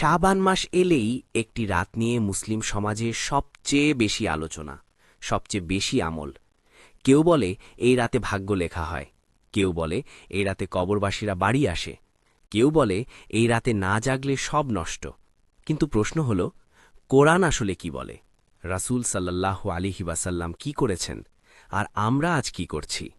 শাবান মাস এলেই একটি রাত নিয়ে মুসলিম সমাজে সবচেয়ে বেশি আলোচনা, সবচেয়ে বেশি আমল। কেউ বলে, এই রাতে ভাগ্য লেখা হয়। কেউ বলে, এই রাতে কবরবাসীরা বাড়ি আসে। কেউ বলে, এই রাতে না জাগলে সব নষ্ট। কিন্তু প্রশ্ন হল, কোরআন আসলে কি বলে? রাসূল সাল্লাহ আলিহি ওয়াসাল্লাম কি করেছেন? আর আমরা আজ কি করছি?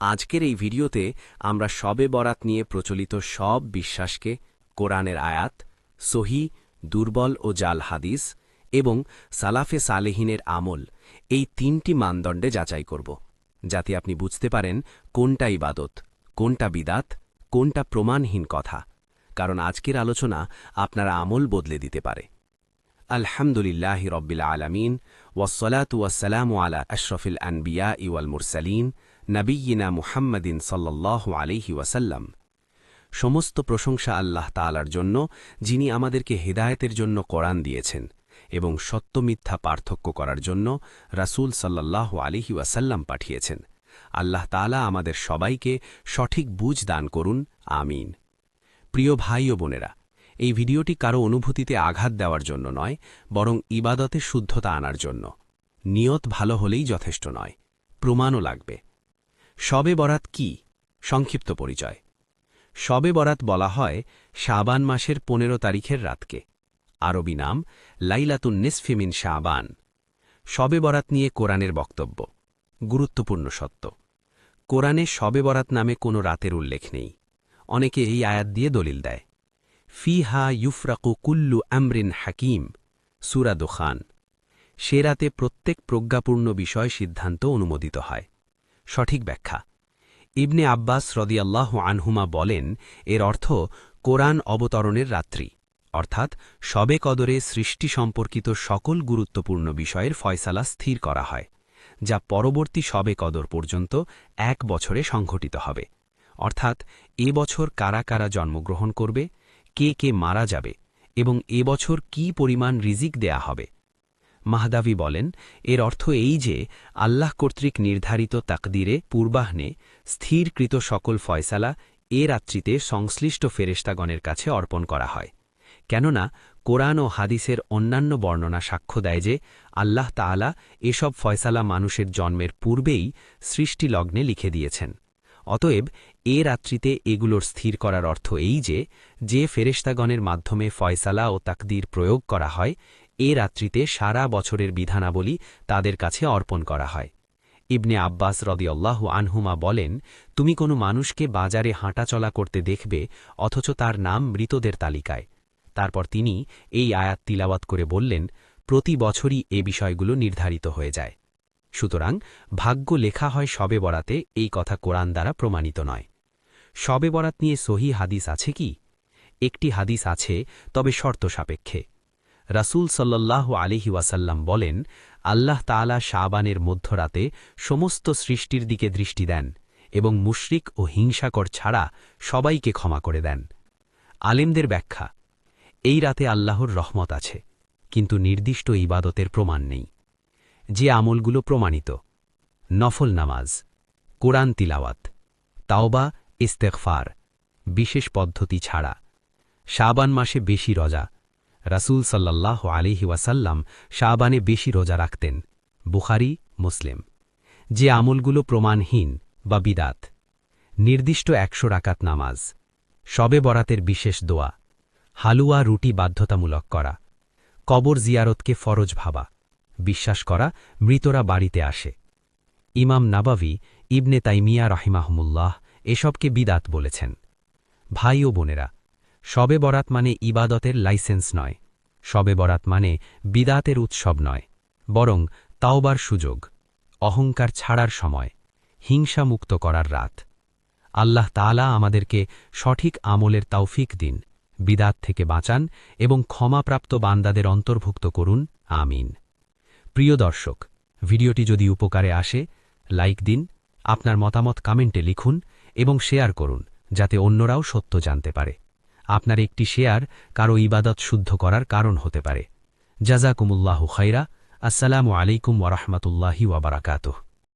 আজকের এই ভিডিওতে আমরা সবে বরাত নিয়ে প্রচলিত সব বিশ্বাসকে, কোরআনের আয়াত সহি, দুর্বল ও জাল হাদিস এবং সালাফে সালেহিনের আমল এই তিনটি মানদণ্ডে যাচাই করব, যাতে আপনি বুঝতে পারেন কোনটা ইবাদত, কোনটা বিদাত, কোনটা প্রমাণহীন কথা, কারণ আজকের আলোচনা আপনার আমল বদলে দিতে পারে। আলহামদুলিল্লাহ রব্বিল আলমিন ওয়াসলাতু ওয়াসালামু আলা আশরফিল আনবিয়া ইওয়াল মুরসালিন নবীনা মুহাম্মদিন সাল্লাহ আলিহি ওয়াসাল্লাম। সমস্ত প্রশংসা আল্লাহ তালার জন্য, যিনি আমাদেরকে হেদায়েতের জন্য কোরআন দিয়েছেন এবং সত্য মিথ্যা পার্থক্য করার জন্য রাসূল সাল্লাহ আলিহি ওয়াসাল্লাম পাঠিয়েছেন। আল্লাহ তালা আমাদের সবাইকে সঠিক বুঝ দান করুন, আমিন। প্রিয় ভাই ও বোনেরা, এই ভিডিওটি কারও অনুভূতিতে আঘাত দেওয়ার জন্য নয়, বরং ইবাদতে শুদ্ধতা আনার জন্য। নিয়ত ভালো হলেই যথেষ্ট নয়, প্রমাণও লাগবে। শবে বরাত কি? সংক্ষিপ্ত পরিচয়। শবে বরাত বলা হয় শাবান মাসের পনেরো তারিখের রাতকে। আরবি নাম লাইলাতুন নিসফিমিন শাবান। শবে বরাত নিয়ে কোরআনের বক্তব্য। গুরুত্বপূর্ণ সত্য। কোরআনে শবে বরাত নামে কোনো রাতের উল্লেখ নেই। অনেকে এই আয়াত দিয়ে দলিল দেয়। ফি হা ইউফরাকু কুল্লু আমরিন হাকিম, সুরা দোখান। সে রাতে প্রত্যেক প্রজ্ঞাপূর্ণ বিষয় সিদ্ধান্ত অনুমোদিত হয়। সঠিক ব্যাখ্যা। ইবনে আব্বাস রদিয়াল্লাহ আনহুমা বলেন, এর অর্থ কোরআন অবতরণের রাত্রি। অর্থাৎ সবে কদরে সৃষ্টি সম্পর্কিত সকল গুরুত্বপূর্ণ বিষয়ের ফয়সালা স্থির করা হয়, যা পরবর্তী সবে কদর পর্যন্ত এক বছরে সংঘটিত হবে। অর্থাৎ এ বছর কারা কারা জন্মগ্রহণ করবে, কে কে মারা যাবে এবং এ বছর কি পরিমাণ রিজিক দেয়া হবে মাহদাভি বলেন, এর অর্থ এই যে, আল্লাহ কর্তৃক নির্ধারিত তাকদিরে পূর্বাহ্নে স্থিরকৃত সকল ফয়সালা এ রাত্রিতে সংশ্লিষ্ট ফেরেস্তাগণের কাছে অর্পণ করা হয়। কেননা, কোরআন ও হাদিসের অন্যান্য বর্ণনা সাক্ষ্য দেয় যে, আল্লাহ তাআলা এসব ফয়সালা মানুষের জন্মের পূর্বেই সৃষ্টিলগ্নে লিখে দিয়েছেন। অতএব, এ রাত্রিতে এগুলোর স্থির করার অর্থ এই যে যে ফেরেস্তাগণের মাধ্যমে ফয়সালা ও তাকদির প্রয়োগ করা হয় এ রাত্রিতে সারা বছরের বিধানাবলী তাদের কাছে অর্পণ করা হয়। ইবনে আব্বাস রদিয়াল্লাহু আনহুমা বলেন, তুমি কোনো মানুষকে বাজারে হাঁটাচলা করতে দেখবে, অথচ তার নাম মৃতদের তালিকায়। তারপর তিনি এই আয়াত তিলাওয়াত করে বললেন, প্রতি বছরই এ বিষয়গুলো নির্ধারিত হয়ে যায়। সুতরাং ভাগ্য লেখা হয় শবে বরাতে, এই কথা কোরআন দ্বারা প্রমাণিত নয়। শবে বরাত নিয়ে সহি হাদিস আছে কি? একটি হাদিস আছে, তবে শর্ত সাপেক্ষে। রাসুল সাল্লাহ আলিহি ওয়াসাল্লাম বলেন, আল্লাহ তালা শাবানের মধ্যরাতে সমস্ত সৃষ্টির দিকে দৃষ্টি দেন এবং মুশরিক ও হিংসাকর ছাড়া সবাইকে ক্ষমা করে দেন। আলেমদের ব্যাখ্যা, এই রাতে আল্লাহর রহমত আছে, কিন্তু নির্দিষ্ট ইবাদতের প্রমাণ নেই। যে আমলগুলো প্রমাণিত, নফল নামাজ, কোরআন তিলাওয়াত, তাওবা ইস্তেকফার বিশেষ পদ্ধতি ছাড়া, শাবান মাসে বেশি রজা রাসুল সাল্লাহ আলিহি ওয়াসাল্লাম শাবানে বেশি রোজা রাখতেন, বুখারি, মুসলিম। যে আমলগুলো প্রমাণহীন বা বিদাত। নির্দিষ্ট একশো রাকাত নামাজ শবে বরাতের বিশেষ দোয়া, হালুয়া রুটি বাধ্যতামূলক করা, কবর জিয়ারতকে ফরজ ভাবা, বিশ্বাস করা মৃতরা বাড়িতে আসে। ইমাম নাবাভি ইবনে তাইমিয়া রহিমাহমুল্লাহ এসবকে বিদাত বলেছেন। ভাই ও বোনেরা শবে বরাত মানে ইবাদতের লাইসেন্স নয়। শবে বরাত মানে বিদাতের উৎসব নয়, বরং তাওবার সুযোগ, অহংকার ছাড়ার সময়, হিংসা মুক্ত করার রাত। আল্লাহ তালা আমাদেরকে সঠিক আমলের তাওফিক দিন, বিদাত থেকে বাঁচান এবং ক্ষমাপ্রাপ্ত বান্দাদের অন্তর্ভুক্ত করুন, আমিন। প্রিয় দর্শক, ভিডিওটি যদি উপকারে আসে, লাইক দিন, আপনার মতামত কমেন্টে লিখুন এবং শেয়ার করুন, যাতে অন্যরাও সত্য জানতে পারে। আপনার একটি শেয়ার কারও ইবাদত শুদ্ধ করার কারণ হতে পারে। জাজাকুমুল্লাহ খাইরা আসসালামু আলাইকুম ওরহমতুল্লাহি ওয়াবারাকাতুহ